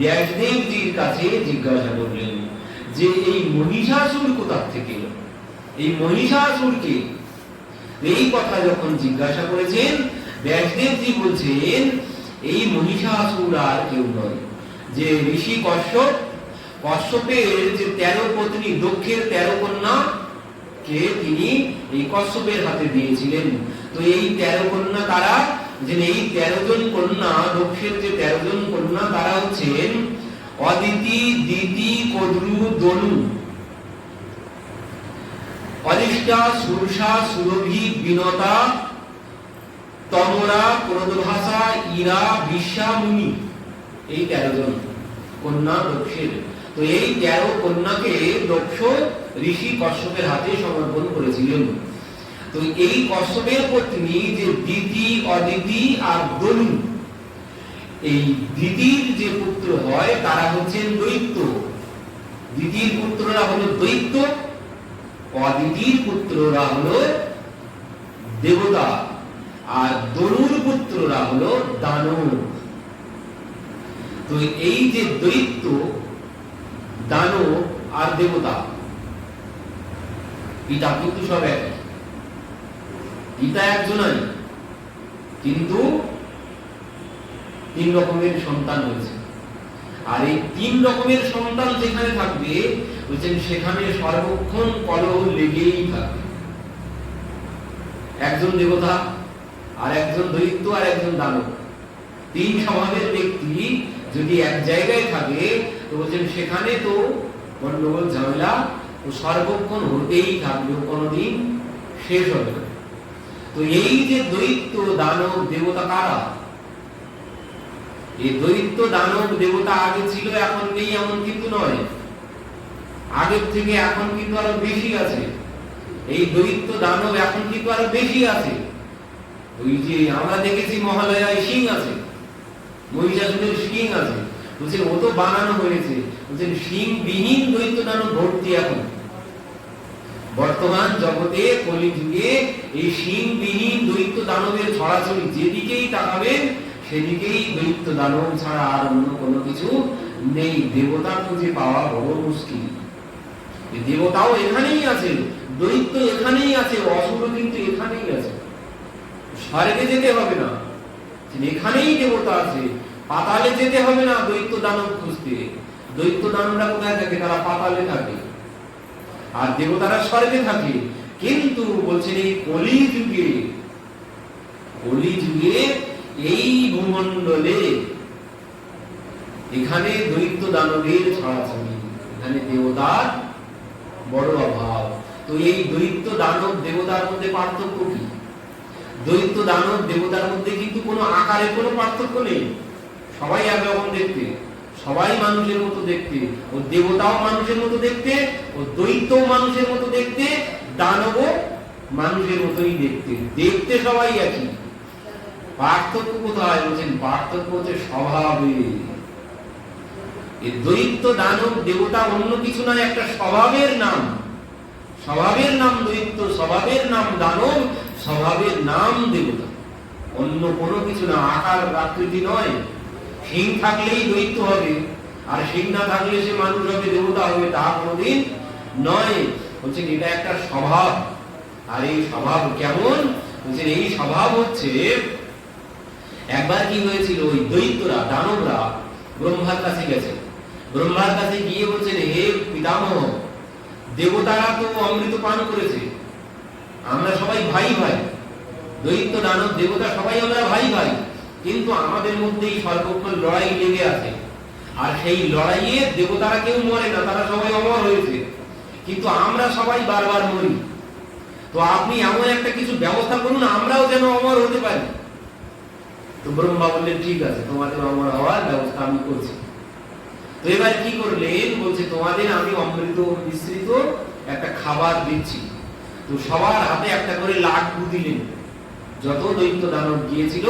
ব্যাসদেবজির কাছে জিজ্ঞাসা করলেন যে, এই মহিষাসুর কোথা থেকে? এই মহিষাসুরকে? এই কথা যখন জিজ্ঞাসা করেছেন ব্যাসদেবজি বলছেন, এই মহিষাসুর আর কেউ নয়। যে ঋষি কশ্যপ, কশ্যপের যে তেরো পত্নী দক্ষের তেরো কন্যা, কে তিনি এই কশ্যপের হাতে দিয়েছিলেন। তো এই তেরো কন্যা তারা যে এই তেরো জন কন্যা দক্ষের যে তেরো জন কন্যা, তারা হচ্ছেন অদিতি, দিতি, কদ্রু, দনু। অদিষ্ঠা সুরসা, সুরভি, বিনতা, তমরা ক্রোধভাষা ইরা বিশ্বা মুনি। এই তেরো জন কন্যা দক্ষের তো এই তেরো কন্যাকে দক্ষ ঋষি কশ্যপের হাতে সমর্পণ করেছিলেন। তো এই কশ্যপের পত্নী যে দিতি অদিতি আর দনু এই দিদির যে পুত্র হয়, তারা হচ্ছেন দৈত্য। দিদির পুত্ররা হলো দৈত্য অদিতির পুত্ররা হলো দেবতা, আর দনুর পুত্ররা হলো দানব। তো এই যে দৈত্য, দানব আর দেবতা পিতা কিন্তু সব এক পিতা একজনই। কিন্তু তিন রকমের সন্তান হয়েছে আর এই তিন রকমের সন্তান যেখানে থাকবে, বলছেন সেখানে সর্বক্ষণ কলহ লেগেই থাকবে। একজন দেবতা, আর একজন দৈত্য, আর একজন দানব। তিন স্বভাবের ব্যক্তি যদি এক জায়গায় থাকে, তো বলছেন সেখানে তো গন্ডগোল, ঝামেলা ও সর্বক্ষণ হতেই থাকবে কোনোদিন শেষ হবে তো এই যে দৈত্য দানব দেবতা কারা? এই দৈত্য দানব দেবতা আগে ছিল, এখন নেই এমন কিন্তু নয়। আগের থেকে এখন কিন্তু আরও বেশি আছে। এই দৈত্য দানব এখন কিন্তু আরও বেশি আছে। ওই যে আমরা দেখেছি মহালয়ায় সিং আছে, মহিষাসুরের সিং আছে। বলছেন ও তো বানানো হয়েছে। বলছেন সিং বিহীন দৈত্য দানব ভর্তি এখন। বর্তমান জগতে কলিযুগে এই সিং বিহীন দৈত্য দানবের ছড়াছড়ি যেদিকেই তাকাবেন, সেদিকেই দৈত্য দানব ছাড়া আর অন্য কোনো কিছু নেই। দেবতা খুঁজে পাওয়া বড় মুশকিল। দেবতাও এখানেই আছে, দৈত্য এখানেই আছে, অসুর কিন্তু এখানেই আছে। স্বর্গে যেতে হবে না এখানেই দেবতা আছে। পাতালে যেতে হবে না দৈত্য দানব খুঁজতে। দৈত্য দানবরা কোথায় থাকে? তারা পাতালে থাকে। আর দেবতারা স্বর্গে থাকে কিন্তু বলছেন এই কলি যুগে কলি যুগে এই ভূমণ্ডলে এখানে দৈত্য দানবের ছড়াছড়ি, এখানে দেবতার বড় অভাব। তো এই দৈত্য দানব দেবতার মধ্যে পার্থক্য কি? দৈত্য দানব দেবতার মধ্যে কিন্তু কোনো আকারে কোনো পার্থক্য নেই। সবাই একরকম দেখতে। সবাই মানুষের মতো দেখতে, ও দেবতাও মানুষের মতো দেখতে, ও দৈত্য মানুষের মতো দেখতে, দানবও মানুষের মতোই দেখতে। দেখতে সবাই একই। পার্থক্য কোথায় বলছেন? পার্থক্য হচ্ছে স্বভাবে। দৈত্য দানব, দেবতা অন্য কিছু নয়, একটা স্বভাবের নাম। স্বভাবের নাম দৈত্য স্বভাবের নাম দানব, স্বভাবের নাম দেবতা। অন্য কোনো কিছু না, আকার, আকৃতি নয়। সিং থাকলেই দৈত্য হবে, আর সিং না থাকলে সে মানুষ হবে দেবতা হবে, তা কোনোদিন নয়। বলছেন, এটা একটা স্বভাব। আর এই স্বভাব কেমন? বলছেন, এই স্বভাব হচ্ছে, একবার কি হয়েছিল, ওই দৈত্যরা, দানবরা ব্রহ্মার কাছে গেছে। ব্রহ্মার কাছে গিয়ে বলছেন, হে পিতামহ, দেবতারা তো অমৃত পান করেছে। আমরা সবাই ভাই ভাই। দৈত্য, দানব, দেবতা সবাই আমরা ভাই ভাই। কিন্তু আমাদের মধ্যেই সর্বক্ষণ লড়াই লেগে আছে। আর সেই লড়াইয়ে দেবতারা কেউ মরে না, তারা সবাই অমর হয়েছে। কিন্তু আমরা সবাই বারবার মরি। তো আপনি এমন একটা কিছু ব্যবস্থা করুন, আমরাও যেন অমর হতে পারি। তো ব্রহ্মা বললেন, ঠিক আছে, তোমাদের অমর হওয়ার ব্যবস্থা আমি করছি। তো এবার কি করলেন? বলছে, তোমাদের আমি অমৃত মিশ্রিত একটা খাবার দিচ্ছি। তো সবার হাতে একটা করে লাড্ডু দিলেন। যত দৈত্য দানব গিয়েছিল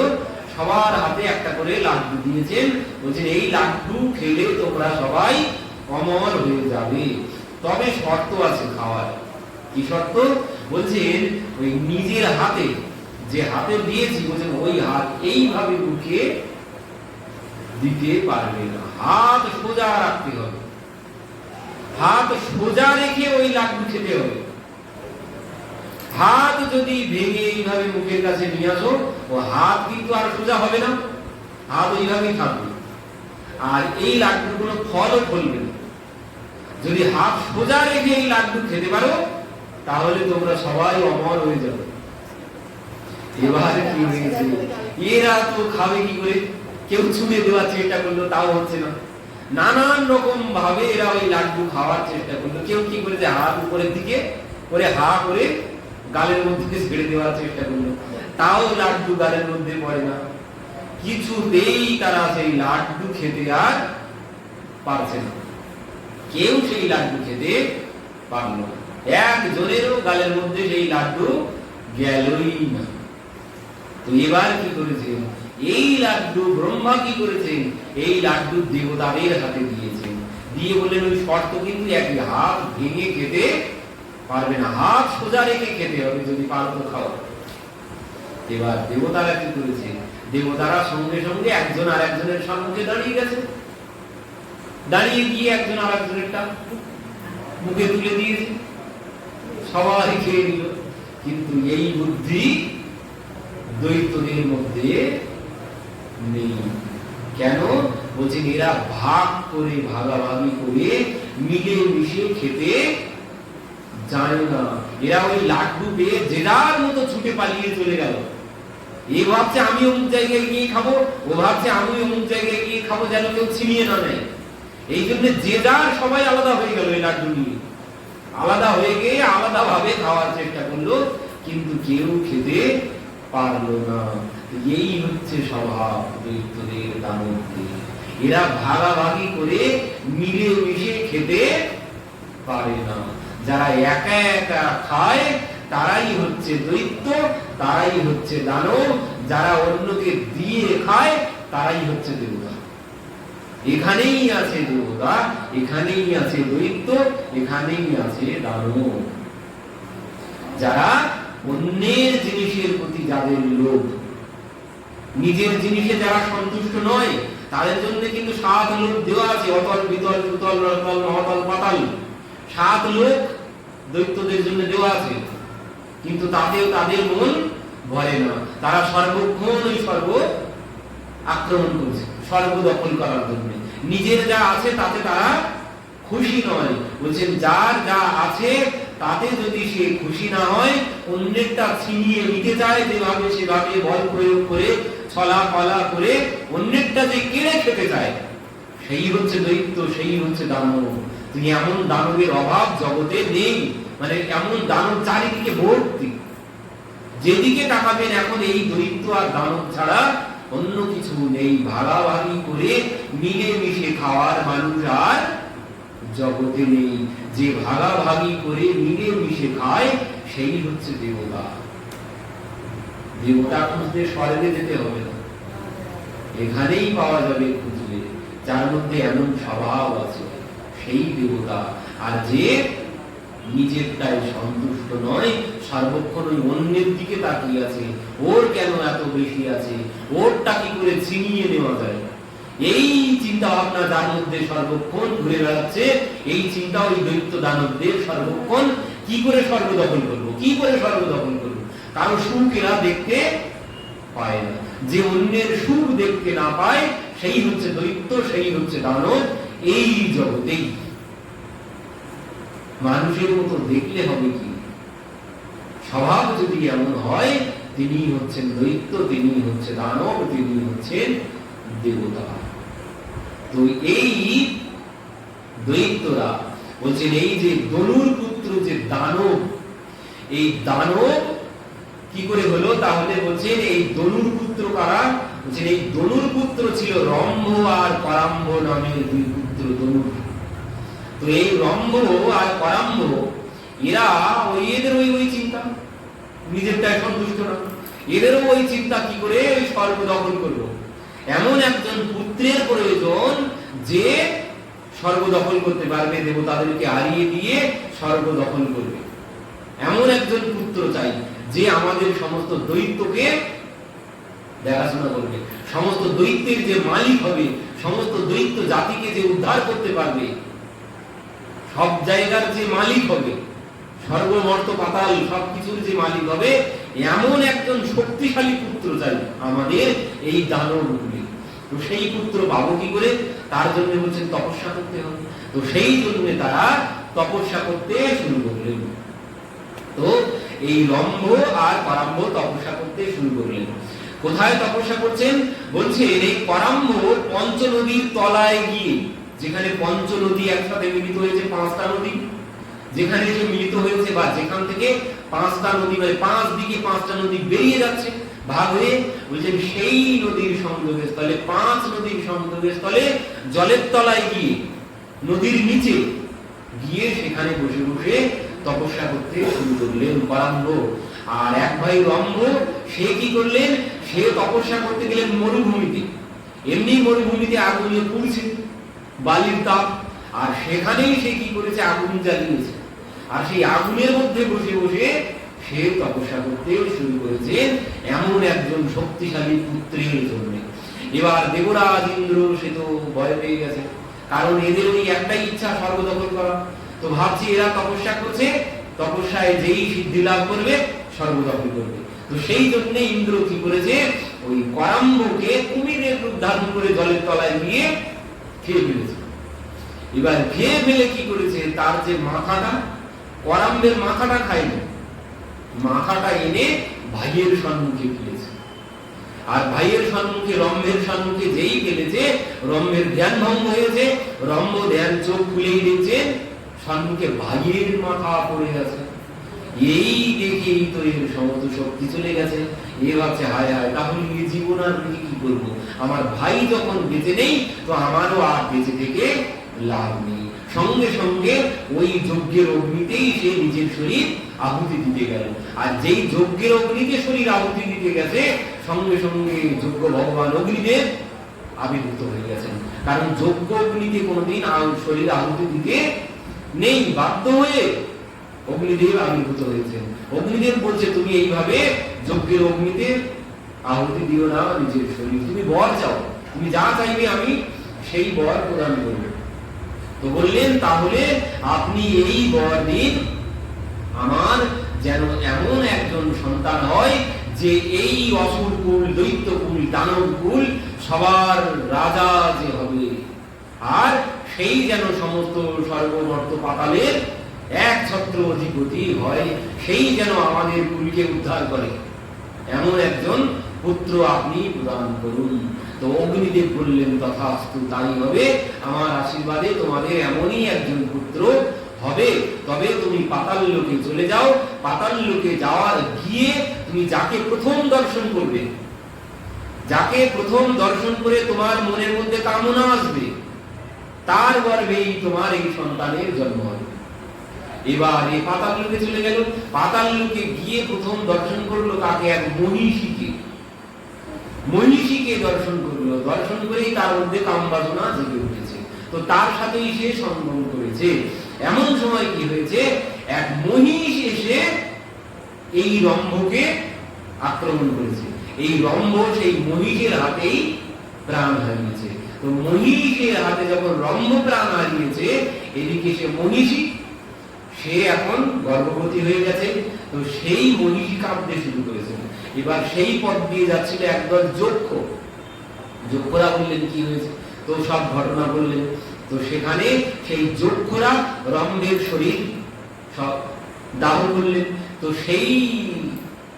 সবার হাতে একটা করে লাড্ডু দিয়েছেন। বলছেন, এই লাড্ডু খেলে তোমরা সবাই অমর হয়ে যাবে। তবে শর্ত আছে খাওয়ার। কি শর্ত? বলছেন, ওই নিজের হাতে, যে হাতে দিয়েছি, বলছেন, ওই হাত এইভাবে উঠিয়ে দিতে পারবে না। হাত সোজা রাখতে হবে। হাত সোজা রেখে ওই লাড্ডু খেতে হবে। হাত যদি ভেঙে এইভাবে মুখের কাছে নিয়ে আসো, ও হাত কিন্তু আর সোজা হবে না। হাত ওইভাবেই থাকবে। আর এই লাড্ডুগুলো ফলও ফলবে না। যদি হাত সোজা রেখে এই লাড্ডু খেতে পারো, তাহলে তোমরা সবাই অমর হয়ে যাবে। এবার কি হয়েছে? এরা তো খাবে কি করে? কেউ ছুঁড়ে দেওয়ার চেষ্টা করল, তাও হচ্ছে না। নানান রকম ভাবে এরা ওই লাড্ডু খাওয়ার চেষ্টা করল। কেউ কি করেছে? হাত উপরের দিকে করে হা করে গালের মধ্যে ছেড়ে দেওয়ার চেষ্টা করল। তাও লাড্ডু গালের মধ্যে পড়ে না। কিছুতেই তারা সেই লাড্ডু খেতে আর পারছে না। কেউ সেই লাড্ডু খেতে পারল একজনেরও গালের মধ্যে সেই লাড্ডু গেলই না। তো এবার কি করেছেন? এই লাড্ডু ব্রহ্মা কি করেছেন? এই লাড্ডু দেবতাদের হাতে দিয়েছেন। দিয়ে বললেন, ওই শর্ত কিন্তু একই। হাত ভেঙে খেতে পারবে না। হাত সোজা রেখে খেতে হবে যদি পারো তো খাও। এবার দেবতারা কি করেছে? দেবতারা সঙ্গে সঙ্গে একজন আর একজনের সম্মুখে দাঁড়িয়ে গেছে। দাঁড়িয়ে গিয়ে একজন আর একজনেরটা মুখে তুলে দিয়েছে। সবাই খেয়ে নিল। কিন্তু এই বুদ্ধি দ্বৈতদের মধ্যে নেই। কেন? বলছেন এরা ভাগ করে, ভাগাভাগি করে মিলে মিশে খেতে জানে না। এরা ওই লাড্ডু পেয়ে জেদার মতো ছুটে পালিয়ে চলে গেল। এ ভাবছে আমি অমুক জায়গায় গিয়ে খাব, ও ভাবছে আমি অমুক জায়গায় গিয়ে খাব যেন কেউ ছিনিয়ে না নেয়। এই জন্য যার সবাই আলাদা হয়ে গেল এই লাড্ডু নিয়ে। আলাদা হয়ে গিয়ে আলাদা ভাবে খাওয়ার চেষ্টা করল, কিন্তু কেউ খেতে পারল না। এই হচ্ছে স্বভাব দৈত্যদের দানবদের এরা ভাগাভাগি করে মিলে মিশে খেতে পারে না। যারা একা একা খায়, তারাই হচ্ছে দৈত্য, তারাই হচ্ছে দানব। যারা অন্যকে দিয়ে খায়, তারাই হচ্ছে দেবতা। এখানেই আছে দেবতা, এখানেই আছে দৈত্য, এখানেই আছে দানব। যারা অন্যের জিনিসের প্রতি যাদের লোভ, নিজের জিনিসে যারা সন্তুষ্ট নয়, তাদের জন্য কিন্তু সাত লোক দেওয়া আছে। অতল, বিতল সুতল রতল মহতল পাতাল। সাত লোক দৈত্যদের জন্য দেওয়া আছে। কিন্তু তাতেও তাদের মন ভরে না। তারা সর্বক্ষণ ওই সর্ব আক্রমণ করছে, স্বর্গ দখল করার জন্য। নিজের যা আছে তাতে তারা খুশি নয়। বলছেন, যার যা আছে তাতে যদি সে খুশি না হয়, অন্যেরটা ছিনিয়ে নিতে চায়, যেভাবে সেভাবে বল প্রয়োগ করে, ছলা ফলা করে অন্যেরটা যে কেড়ে খেতে চায়, সেই হচ্ছে দৈত্য, সেই হচ্ছে দানব। তিনি এমন দানবের অভাব জগতে নেই। মানে এমন দানব চারিদিকে ভর্তি। যেদিকে তাকাবেন এখন এই দৈত্য আর দানব ছাড়া অন্য কিছু নেই। ভাগাভাগি করে মিলে মিশে খাওয়ার মানুষ আর জগতে নেই। যে ভাগাভাগি করে মিলে মিশে খায়, সেই হচ্ছে দেবতা। দেবতা খুঁজতে স্বর্গে যেতে হবে না। এখানেই পাওয়া যাবে খুঁজলে। যার মধ্যে এমন স্বভাব আছে। সেই দেবতা। আর যে নিজেরটাই সন্তুষ্ট নয়, সর্বক্ষণ ওই অন্যের দিকে তাকিয়ে আছে। ওর কেন এত বেশি আছে? ওরটা কি করে ছিনিয়ে নেওয়া যায়? এই চিন্তা ভাবনা যার মধ্যে সর্বক্ষণ ঘুরে বেড়াচ্ছে। এই চিন্তা ওই দৈত্য দানবদের সর্বক্ষণ কি করে স্বর্গ দখল করব? কি করে স্বর্গ দখল করব? কারও সুখ এরা দেখতে পায় না। যে অন্যের সুখ দেখতে না পায়, সেই হচ্ছে দৈত্য, সেই হচ্ছে দানব। এই জগতেই মানুষের মতো দেখলে হবে কি? স্বভাব যদি এমন হয়, তিনি হচ্ছেন দৈত্য, তিনি হচ্ছে দানব, তিনি হচ্ছেন দেবতা। তো এই দৈত্যরা বলছেন, এই যে দনুর পুত্র যে দানব, এই দানব কি করে হলো? তাহলে বলছেন, এই দনুর পুত্র কারা? বলছেন, এই দনুর পুত্র ছিল রম্ভ আর পরাম্ভ নামের দুই পুত্র। দনুর তো এই রম্ভ আর পরাম্ভ, এরা ওই এদের ওই ওই চিন্তা। নিজেরটাই সন্তুষ্ট না এদেরও ওই চিন্তা, কি করে ওই স্বর্গ দখল করব? এমন একজন পুত্রের প্রয়োজন যে স্বর্গ দখল করতে পারবে, দেবতাদেরকে হারিয়ে দিয়ে স্বর্গ দখল করবে। এমন একজন পুত্র চাই যে আমাদের সমস্ত দৈত্যকে দেখাশোনা করবে। সমস্ত দৈত্যের যে মালিক হবে সমস্ত দৈত্য জাতিকে যে উদ্ধার করতে পারবে, সব জায়গার যে মালিক হবে, সর্বমর্ত পাতাল সবকিছুর যে মালিক হবে, এমন একজন শক্তিশালী পুত্র চাই আমাদের এই দানবগুলি তো সেই পুত্র পাবো কি করে? তার জন্য বলছেন তপস্যা করতে হবে। তো সেই জন্য তারা তপস্যা করতে শুরু করলেন। তো এই লম্ব আর পরাম্ব তপস্যা করতে শুরু করলেন। কোথায় তপস্যা করছেন? বলছে, এই পরাম্ব পঞ্চ নদীর তলায় গিয়ে, যেখানে পঞ্চ নদী একসাথে মিলিত হয়েছে, পাঁচটা নদী, যেখানে যে মিলিত হয়েছে বা যেখান থেকে পাঁচটা নদী মানে পাঁচ দিকে পাঁচটা নদী বেরিয়ে যাচ্ছে, ভাগ হয়ে বলছেন, সেই নদীর সংযোগের স্থলে পাঁচ নদীর সংযোগের স্থলে জলের তলায় গিয়ে, নদীর নিচে গিয়ে সেখানে বসে বসে তপস্যা করতে শুরু করলেন পরাম্ব আর এক ভাই রম্ভ সে কি করলেন? সে তপস্যা করতে গেলেন মরুভূমিতে, এমনি মরুভূমিতে আগুনে পুড়ছে, বালির তাপ, আর সেখানেই সে কি করেছে? আগুন জ্বালিয়েছে। আর সেই আগুনের মধ্যে বসে বসে সে তপস্যা করতে শুরু করেছে এমন একজন শক্তিশালী পুত্রের জন্য। এবার দেবরাজ ইন্দ্র সে তো ভয় পেয়ে গেছে, কারণ এদের ওই একটাই ইচ্ছা সর্বদখল করা। তো ভাবছি এরা তপস্যা করছে, তপস্যায় যেই সিদ্ধি লাভ করবে সর্বদখল করবে। তো সেই জন্য ইন্দ্র কি করেছে? ওই করাম্বকে কুমিরের রূপ ধারণ করে জলের তলায় নিয়ে খেয়ে ফেলেছে। এবার খেয়ে ফেলে কি করেছে? তার যে মাথাটা, করাম্বের মাথাটা খায়নি। মাথাটা এনে ভাইয়ের সম্মুখে ফেলেছে। আর ভাইয়ের সম্মুখে, রম্ভের সম্মুখে যেই ফেলেছে, রম্ভের ধ্যান ভঙ্গ হয়েছে। রম্ভ ধ্যান চোখ খুলেই দেখছেন সম্মুখে ভাইয়ের মাথা পড়ে গেছে এই দেখেই তো এর সমস্ত শক্তি চলে গেছে। এ ভাবছে, হায় হায়, তাহলে এই জীবন আর কি করব? আমার ভাই যখন বেঁচে নেই, তো আমারও আর বেঁচে থেকে লাভ নেই। সঙ্গে সঙ্গে ওই যজ্ঞের অগ্নিতেই সে নিজের শরীর আহুতি দিতে গেল। আর যেই যজ্ঞের অগ্নিতে শরীর আহুতি দিতে গেছে, সঙ্গে সঙ্গে যজ্ঞ ভগবান অগ্নিদেব আবির্ভূত হয়ে গেছেন। কারণ যজ্ঞ অগ্নিতে কোনোদিন শরীর আহুতি দিতে নেই, বাধ্য হয়ে অগ্নিদেব আবির্ভূত হয়েছেন অগ্নিদেব বলছে, তুমি এইভাবে যজ্ঞের অগ্নিতে আহুতি দিও না নিজের শরীর। তুমি বর চাও। তুমি যা চাইবে আমি সেই বর প্রদান করব। তো বললেন, তাহলে আপনি এই বর দিন আমার যেন এমন একজন সন্তান হয় যে এই অসুর কুল, দৈত্য কুল, দানব কুল সবার রাজা যে হবে। আর সেই যেন সমস্ত সর্বমর্ত পাতালের এক ছত্র অধিপতি হয়, সেই যেন আমাদের কুলকে উদ্ধার করে। এমন একজন পুত্র আপনি প্রদান করুন। তো অগ্নিদেব বললেন, তথাস্তু তাই হবে। আমার আশীর্বাদে তোমাদের এমনই একজন পুত্র হবে। তবে তুমি পাতাল লোকে চলে যাও। পাতাল লোকে যাওয়ার গিয়ে তুমি যাকে প্রথম দর্শন করবে, যাকে প্রথম দর্শন করে তোমার মনের মধ্যে কামনা আসবে, তার গর্ভেই তোমার এই সন্তানের জন্ম হবে। এবার এই পাতাল লোকে চলে গেল। পাতাল লোকে গিয়ে প্রথম দর্শন করল কাকে? এক মহিষীকে। মহিষীকে দর্শন করল। দর্শন করেই তার মধ্যে কামবাসনা জেগে উঠেছে। তো তার সাথেই সে সঙ্গম করেছে। এমন সময় কি হয়েছে? এক মহিষ এসে এই রম্ভকে আক্রমণ করেছে। এই রম্ভ সেই মহিষের হাতেই প্রাণ হারিয়েছে। তো মহিষের হাতে যখন রম্ভ প্রাণ হারিয়েছে, এদিকে সে মহিষী সে এখন গর্ভবতী হয়ে গেছে, তো সেই মহিষী কাঁপতে শুরু করেছে। এবার সেই পথ দিয়ে যাচ্ছিল একদল যক্ষ। যক্ষরা বললেন, কি হয়েছে? তো সব ঘটনা বললেন। তো সেখানে সেই যক্ষরা রম্ভের শরীর সব দাহ করলেন। তো সেই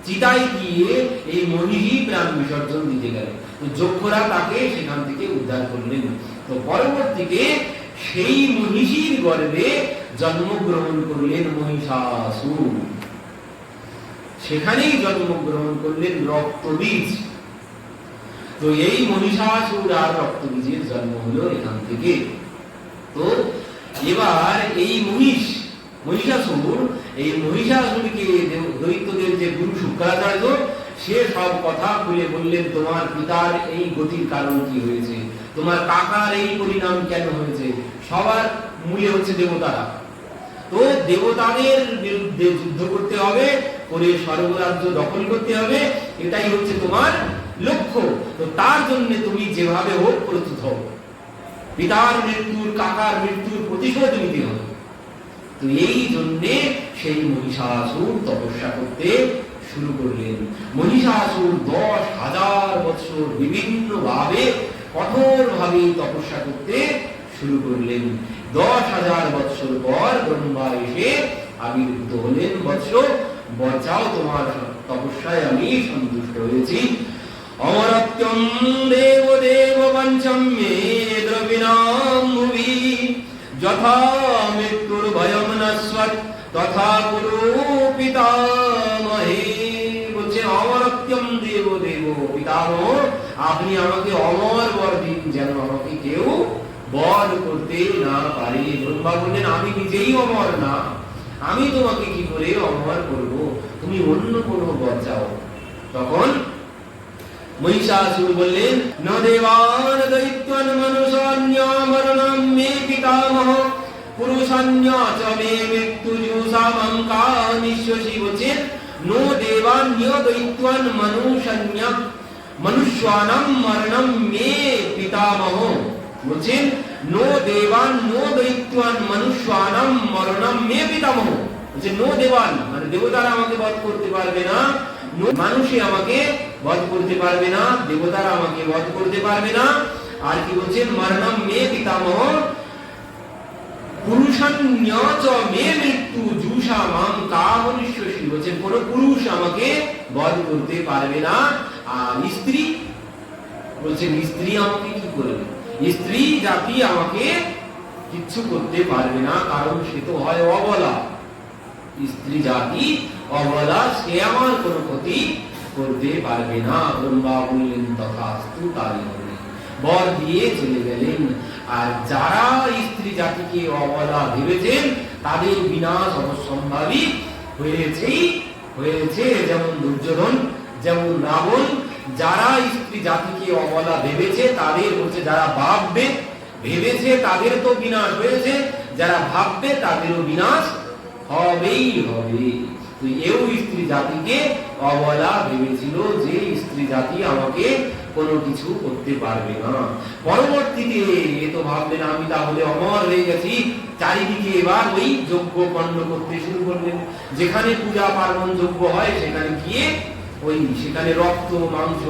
চিতায় গিয়ে এই মহিষী প্রাণ বিসর্জন দিতে গেল। তো যক্ষরা তাকে সেখান থেকে উদ্ধার করলেন। তো পরবর্তীতে সেই মহিষীর গর্ভে জন্মগ্রহণ করলেন মহিষাসুর। সেখানেই জন্মগ্রহণ করলেন রক্তবীজ। তো এই মহিষাসুর আর রক্তবীজের জন্ম হলো এখান থেকে। তো এবার এই মহিষ, মহিষাসুর, এই মহিষাসুরকে দৈত্যদের যে গুরু শুক্রাচার্য, সে সব কথা খুলে বললেন, তোমার পিতার এই গতির কারণ কি হয়েছে? তোমার কাকার এই পরিণাম কেন হয়েছে? সবার মূলে হচ্ছে দেবতারা। তো দেবতাদের বিরুদ্ধে যুদ্ধ করতে হবে, করে সর্বরাজ্য দখল করতে হবে, এটাই হচ্ছে তোমার লক্ষ্য। তো তার জন্য তুমি যেভাবে হোক প্রস্তুত হও। পিতার মৃত্যুর, কাকার মৃত্যুর প্রতিশোধ নিতে হবে। তো এই জন্যে সেই মহিষাসুর তপস্যা করতে শুরু করলেন। মহিষাসুর দশ হাজার বছর বিভিন্ন ভাবে কঠোর ভাবে তপস্যা করতে শুরু করলেন। দশ হাজার বৎসর পর ব্রহ্মা এসে আবির্ভূত হলেন, বৎস। বচাও তোমার তপস্যায় আমি সন্তুষ্ট হয়েছি। অমরত্যম দেব দেব পঞ্চম মে দ্রবিণাম ভুবি। যথা মৃত্যুর ভয়ম নস্বত তথা কুরু পিতামহে বলছে, অমরত্যম দেব দেব পিতামহ, আপনি আমাকে অমর বর দিন, যেন আমাকে কেউ বর করতে না পারে। ব্রহ্মা বললেন, আমি নিজেই অমর না। আমি তোমাকে কি করে অমর করব? তুমি অন্য কোনো বর চাও। তখন দেবান দৈত্যন মনুষান্য মরণম মে পিতামহ। পুরুষান্য চ মে মনুষ্যানাম মরণম মে পিতামহ। বলছেন নো নো দৈত্যন মরণম মে নো মানে দেবতারা আমাকে বধ করতে পারবে না মানুষই আমাকে বধ করতে পারবে না দেবতারা আমাকে বধ করতে পারবে না আর কি বলছেন মরণম মে পিতামহ পুরুষান্য চ মে মৃত্যু জুষা মাম বলছেন কোন পুরুষ আমাকে বধ করতে পারবে না আর স্ত্রী বলছেন স্ত্রী আমাকে কি করবে স্ত্রী জাতি আমাকে কিচ্ছু করতে পারবে না, কারণ সে তো হয় অবলা। স্ত্রী জাতি অবলা, সে আমার কোনো ক্ষতি করতে পারবে না। ব্রহ্মা বললেন তথাস্তু তাই বর দিয়ে চলে গেলেন। আর যারা স্ত্রী জাতিকে অবলা ভেবেছেন, তাদের বিনাশ অবসম্ভাবী হয়েছেই হয়েছে যেমন দুর্যোধন, যেমন রাবণ যারা স্ত্রী জাতিকে অবলা ভেবেছে, তাদের হচ্ছে যারা ভাববে, ভেবেছে তাদের তো বিনাশ হয়েছে, যারা ভাববে তাদেরও বিনাশ হবেই হবে। এও স্ত্রী জাতিকে অবলা ভেবেছিল যে স্ত্রী জাতি আমাকে কোনো কিছু করতে পারবে না। পরবর্তীতে এ তো ভাবলেন আমি তাহলে অমর হয়ে গেছি। চারিদিকে এবার ওই যজ্ঞ কণ্ড করতে শুরু করলেন যেখানে পূজা পার্বণ যজ্ঞ হয়, সেখানে গিয়ে ওই সেখানে রক্ত, মাংস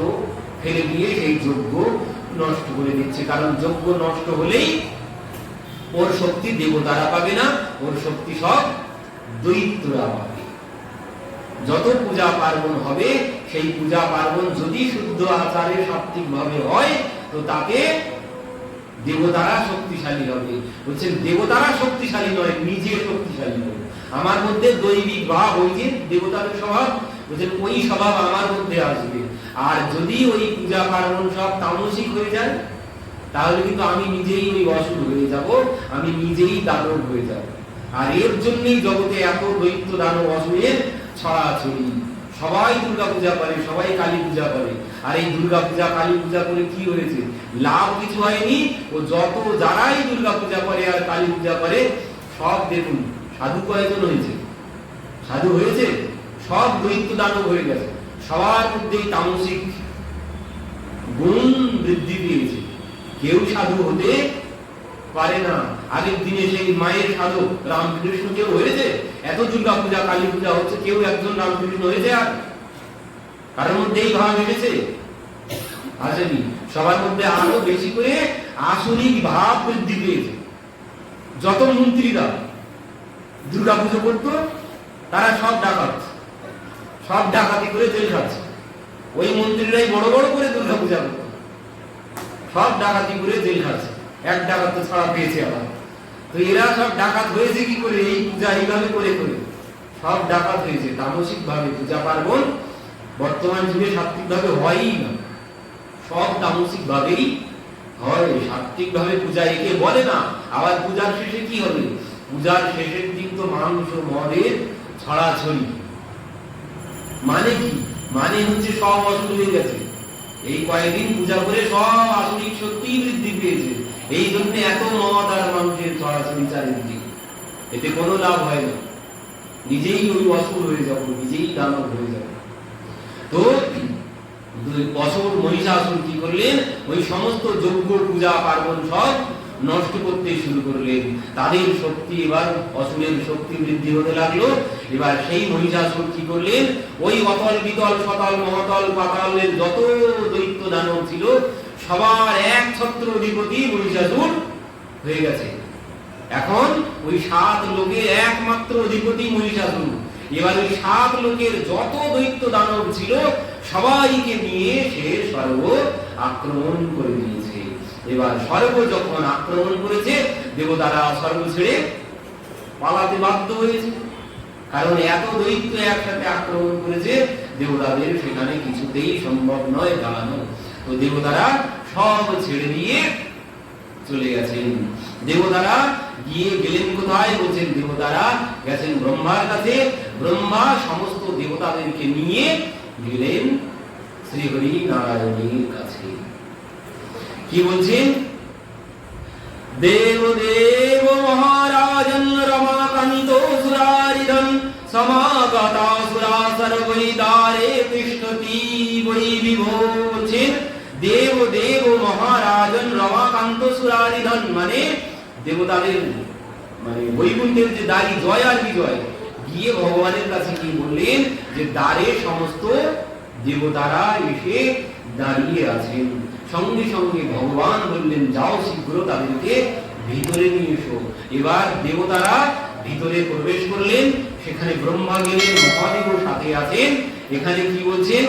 ফেলে দিয়ে সেই যজ্ঞ নষ্ট করে দিচ্ছে। কারণ যজ্ঞ নষ্ট হলেই ওর শক্তি দেবতারা পাবে না, ওর শক্তি সব দৈত্যরা পাবে। যত পূজা পার্বণ হবে, সেই পূজা পার্বণ যদি শুদ্ধ আচারে সাত্বিক ভাবে হয়, তো তাকে দেবতারা শক্তিশালী হবে। বলছেন, দেবতারা শক্তিশালী নয়, নিজে শক্তিশালী হবে আমার মধ্যে দৈবিক ভাব ওই যে দেবতাদের স্বভাব বলছেন, ওই স্বভাব আমার মধ্যে আসবে। আর যদি ওই পূজা পার্বণ সব তামসিক হয়ে যায়, তাহলে কিন্তু আমি নিজেই ওই অসুর হয়ে যাব, আমি নিজেই দানব হয়ে যাব। আর এর জন্যই জগতে এত দৈত্য দানব অসুরের ছড়াছড়ি। সবাই দুর্গা পূজা করে, সবাই কালী পূজা করে। আর এই দুর্গা পূজা, কালী পূজা করে কি হয়েছে? লাভ কিছু হয়নি। ও যত যারাই দুর্গা পূজা করে আর কালী পূজা করে, সব দেখুন, সাধু কয়জন হয়েছে? সাধু হয়েছে? সব দৈত্য দানব হয়ে গেছে। সবার মধ্যেই তামসিক গুণ বৃদ্ধি পেয়েছে। কেউ সাধু হতে পারে না। আগের দিনে সেই মায়ের সাধক রামকৃষ্ণ কেউ হয়েছে। এত দুর্গা পূজা, কালী পূজা হচ্ছে, কেউ একজন রামকৃষ্ণ হয়েছে আর কারোর মধ্যে এই ভাব এসেছে? আসেনি। সবার মধ্যে আরও বেশি করে আসরিক ভাব বৃদ্ধি পেয়েছে। যত মন্ত্রীরা দুর্গা পুজো করতো, তারা সব ডাকাত। সব ডাকাতি করে জেল খাচ্ছে ওই মন্ত্রীরাই বড় বড় করে দুর্গা পূজা করতো। সব ডাকাতি করে জেল খাচ্ছে এক ডাকাত তো ছাড়া পেয়েছে আবার। তো এরা সব ডাকাত হয়েছে কি করে? এই পূজা এইভাবে করে করে। সব ডাকাত হয়েছে তামসিক ভাবে পূজা পার্বণ বর্তমান যুগে সাত্বিক ভাবে হয়ই না। সব তামসিক ভাবেই হয়। সাত্বিক ভাবে পূজা একে বলে না। আবার পূজার শেষে কি হবে? পূজার শেষের দিন তো মাংস, মদের ছড়াছড়ি। মানে কি? মানে হচ্ছে সব অসুখ হয়ে গেছে। এই কয়েকদিন পূজা করে সব আসরিক শক্তি বৃদ্ধি পেয়েছে। এই জন্য এত মদ আর মাংসের ছড়াছড়ি চারিদিকে। এতে কোনো লাভ হয় না। নিজেই ওই অসুর হয়ে যাব, নিজেই দানব হয়ে যাব। তো অসুর মহিষাসুর কি করলেন? ওই সমস্ত যজ্ঞ, পূজা, পার্বণ সব নষ্ট করতে শুরু করলেন। তাদের শক্তি এবার অসুরের শক্তি বৃদ্ধি হতে লাগল। এবার সেই মহিষাসুর কি করলেন? ওই অতল বিতল সতল, মহতল, পাতালের যত দৈত্য দানব ছিল, সবার এক ছত্র অধিপতি মহিষাসুর হয়ে গেছে। এখন ওই সাত লোকের একমাত্র অধিপতি মহিষাসুর। এবার ওই সাত লোকের যত দৈত্য দানব ছিল, সবাইকে নিয়ে সে স্বর্গ আক্রমণ করে দিয়েছে। এবার স্বর্গ যখন আক্রমণ করেছে, দেবতারা স্বর্গ ছেড়ে পালাতে বাধ্য হয়েছে। কারণ এত দৈত্য একসাথে আক্রমণ করেছে, দেবতাদের সেখানে কিছুতেই সম্ভব নয় দাঁড়ানো। তো দেবতারা সব ছেড়ে দিয়ে চলে গেছেন। দেবতারা গিয়ে গেলেন কোথায়? বলছেন, দেবতারা গেছেন ব্রহ্মার কাছে। ব্রহ্মা সমস্ত দেবতাদেরকে নিয়ে গেলেন শ্রীহরি নারায়ণের কাছে। কি বলছেন? দেব দেব মহারাজন রমাকান্ত সুরারিদম সমাগতা দ্বারে তিষ্ঠতি বৈ দেব দেব মহারাজন রমাকান্ত সুরারিধন মানে দেবতাদের মানে বৈকুণ্ঠের যে জয় আর বিজয়। গিয়ে ভগবানের কাছে কি বললেন যে, দ্বারে সমস্ত দেবতারা এসে দাঁড়িয়ে আছেন। সঙ্গে সঙ্গে ভগবান বললেন, যাও শীঘ্র তাদেরকে ভিতরে নিয়ে এসো। এবার দেবতারা ভিতরে প্রবেশ করলেন, সেখানে ব্রহ্মা গেলেন মহাদেব সাথে আছেন। এখানে কি বলছেন?